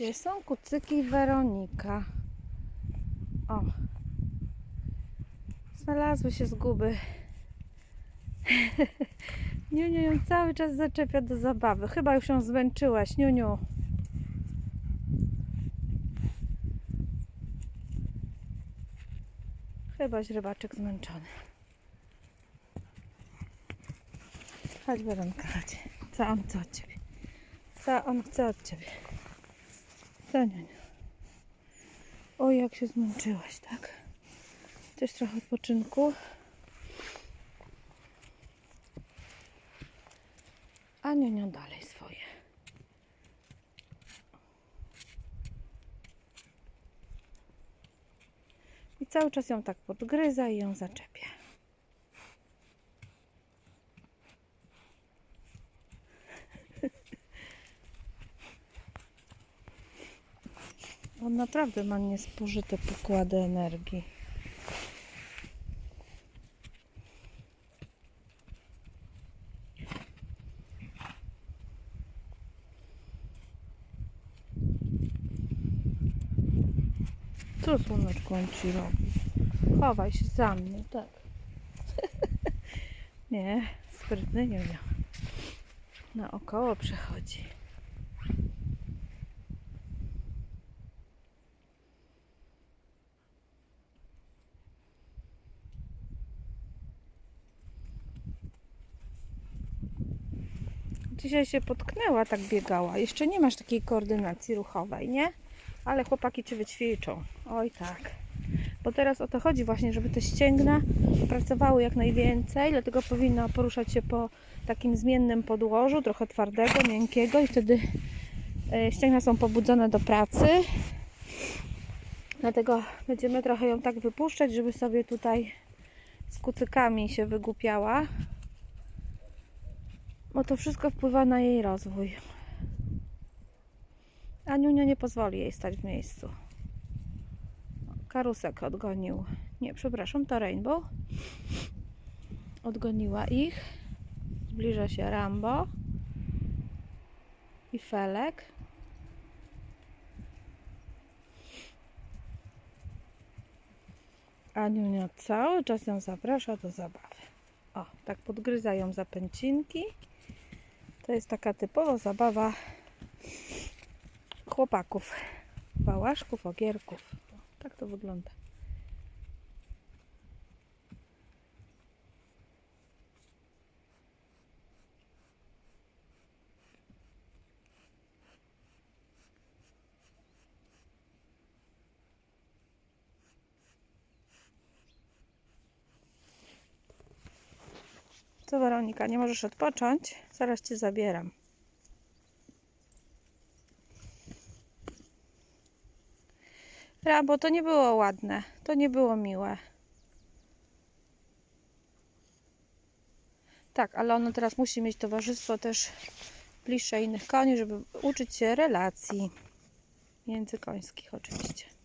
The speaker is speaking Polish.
Gdzie są kucyki Weronika? O. Znalazły się zguby. Niuniu ją cały czas zaczepia do zabawy. Chyba już ją zmęczyłaś, Niuniu. Chyba źrebaczek zmęczony. Chodź Weronka, chodź. Co on chce od ciebie? Co on chce od ciebie? Niuniu? Oj, jak się zmęczyłaś, tak? Chcesz trochę odpoczynku? A Niuniu dalej swoje. I cały czas ją tak podgryza i ją zaczepia. On naprawdę ma niespożyte pokłady energii. Co słoneczko on ci robi? Chowaj się za mnie, tak. nie, sprytny nie miał. Naokoło przechodzi. Dzisiaj się potknęła, tak biegała. Jeszcze nie masz takiej koordynacji ruchowej, nie? Ale chłopaki cię wyćwiczą. Oj tak. Bo teraz o to chodzi właśnie, żeby te ścięgna pracowały jak najwięcej, dlatego powinna poruszać się po takim zmiennym podłożu, trochę twardego, miękkiego i wtedy e, ścięgna są pobudzone do pracy. Dlatego będziemy trochę ją tak wypuszczać, żeby sobie tutaj z kucykami się wygłupiała. Bo to wszystko wpływa na jej rozwój. A Niunia nie pozwoli jej stać w miejscu. Karusek odgonił. Nie, przepraszam, to Rainbow. Odgoniła ich. Zbliża się Rambo. I Felek. A Niunia cały czas ją zaprasza do zabawy. O, tak podgryza ją za pęcinki. To jest taka typowa zabawa chłopaków, bałaszków, ogierków. Tak to wygląda. Co Weronika, nie możesz odpocząć? Zaraz cię zabieram. Rabo, to nie było ładne. To nie było miłe. Tak, ale ono teraz musi mieć towarzystwo też bliższe innych koni, żeby uczyć się relacji międzykońskich oczywiście.